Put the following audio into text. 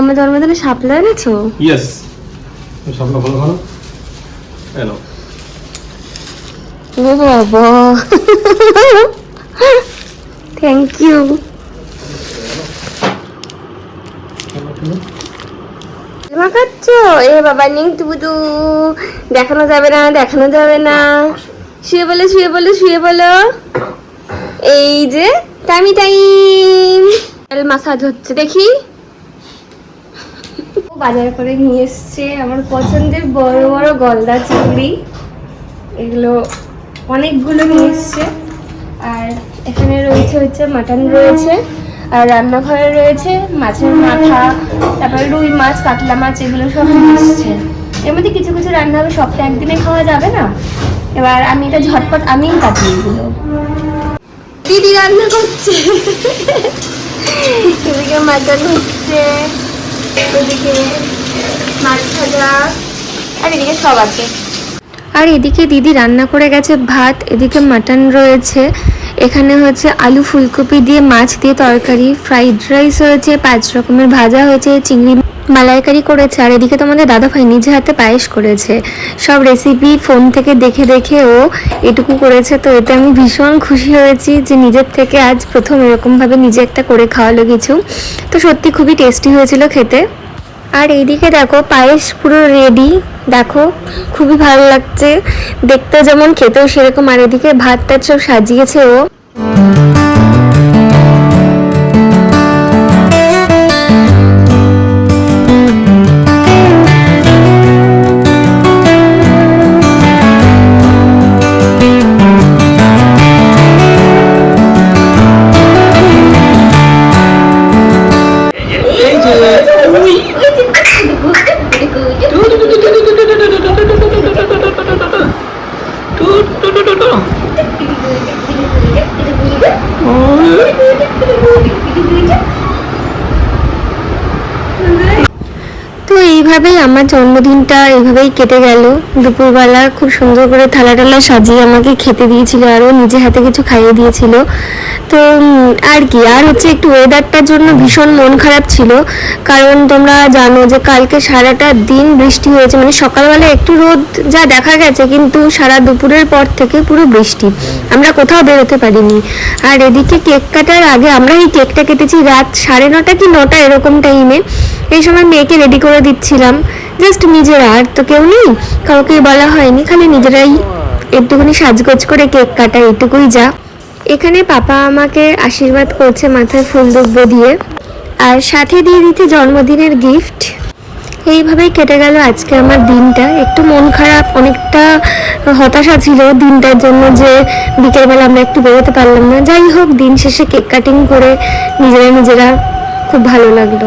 আমার জন্মদিনে সাপ্লাই এনেছো? ইয়েস স্বপ্ন ভালো ভালো এলো ও বাবা। থ্যাংক ইউ মা খাচ্ছ? এ বাবা নিং টুবুটু দেখানো যাবে না দেখানো যাবে না। শুয়ে বলো শুয়ে বলো শুয়ে বলো এই যে টাইমি টাইম। মাসাজ হচ্ছে দেখি। বাজার করে নিয়ে এসছে। আমার পছন্দের বড় বড় গলদা চিংড়ি। এগুলো অনেকগুলো নিয়ে এসছে। আর এখানে রয়েছে হচ্ছে মাটন রয়েছে আর রান্নাঘরে রয়েছে মাছের মাথা তারপরে রুই মাছ কাতলা মাছ এগুলো সব নিয়ে এসছে। এর মধ্যে কিছু কিছু রান্না হবে সপ্তাহে একদিনে খাওয়া যাবে না? এবার আমি এটা ঝটপট আমিই কাটি এগুলো দিদি রান্না করছে। মাটন হচ্ছে। আর এদিকে দিদি রান্না করে গেছে ভাত, এদিকে মাটন রয়েছে। এখানে হচ্ছে আলু ফুলকপি দিয়ে মাছ দিয়ে তরকারি, ফ্রাইড রাইস হয়েছে, পাঁচ রকমের ভাজা হয়েছে, চিংড়ি মালাইকারি করেছে, আর এদিকে তোমাদের দাদা ভাই নিজে হাতে পায়েস করেছে। সব রেসিপি ফোন থেকে দেখে দেখে ও এটুকু করেছে, তো এতে আমি ভীষণ খুশি হয়েছি যে নিজের থেকে আজ প্রথম এরকমভাবে নিজে একটা করে খাওয়ালো কিছু। তো সত্যি খুবই টেস্টি হয়েছিল খেতে। আর এইদিকে দেখো, পায়েস পুরো রেডি দেখো, খুবই ভালো লাগছে। দেখতে যেমন খেতেও সেরকম, আর এদিকে ভাত টাত সব সাজিয়েছে ও। তো এইভাবেই আমার জন্মদিনটা এইভাবেই কেটে গেল। দুপুরবেলা খুব সুন্দর করে থালা টালা সাজিয়ে আমাকে খেতে দিয়েছিল আরও নিজে হাতে কিছু খাইয়ে দিয়েছিল। তো আর কি, আর হচ্ছে একটু ওয়েদারটার জন্য ভীষণ মন খারাপ ছিল। কারণ তোমরা জানো যে কালকে সারাটা দিন বৃষ্টি হয়েছে মানে সকালবেলা একটু রোদ যা দেখা গেছে, কিন্তু সারা দুপুরের পর থেকে পুরো বৃষ্টি। আমরা কোথাও বেরোতে পারিনি। আর এদিকে কেক কাটার আগে আমরা এই কেকটা কেটেছি রাত সাড়ে নটা কি নটা এরকম টাইমে এই সময় মেয়েকে রেডি করে দিচ্ছিলাম। জাস্ট নিজেরা আর তো কেউ নেই। কাউকে বলা হয়নি। খালি নিজেরাই একটুখানি সাজগোজ করে কেক কাটা এটুকুই যা। এখানে পাপা আমাকে আশীর্বাদ করছে মাথায় ফুল দুব্ব দিয়ে। আর সাথে দিয়ে দিতে জন্মদিনের গিফট এইভাবেই কেটে গেল আজকে আমার দিনটা। একটু মন খারাপ, অনেকটা হতাশা ছিল দিনটার জন্য যে বিকেলবেলা আমরা একটু বেরোতে পারলাম না। যাই হোক, দিন শেষে কেক কাটিং করে নিজেরা নিজেরা খুব ভালো লাগল।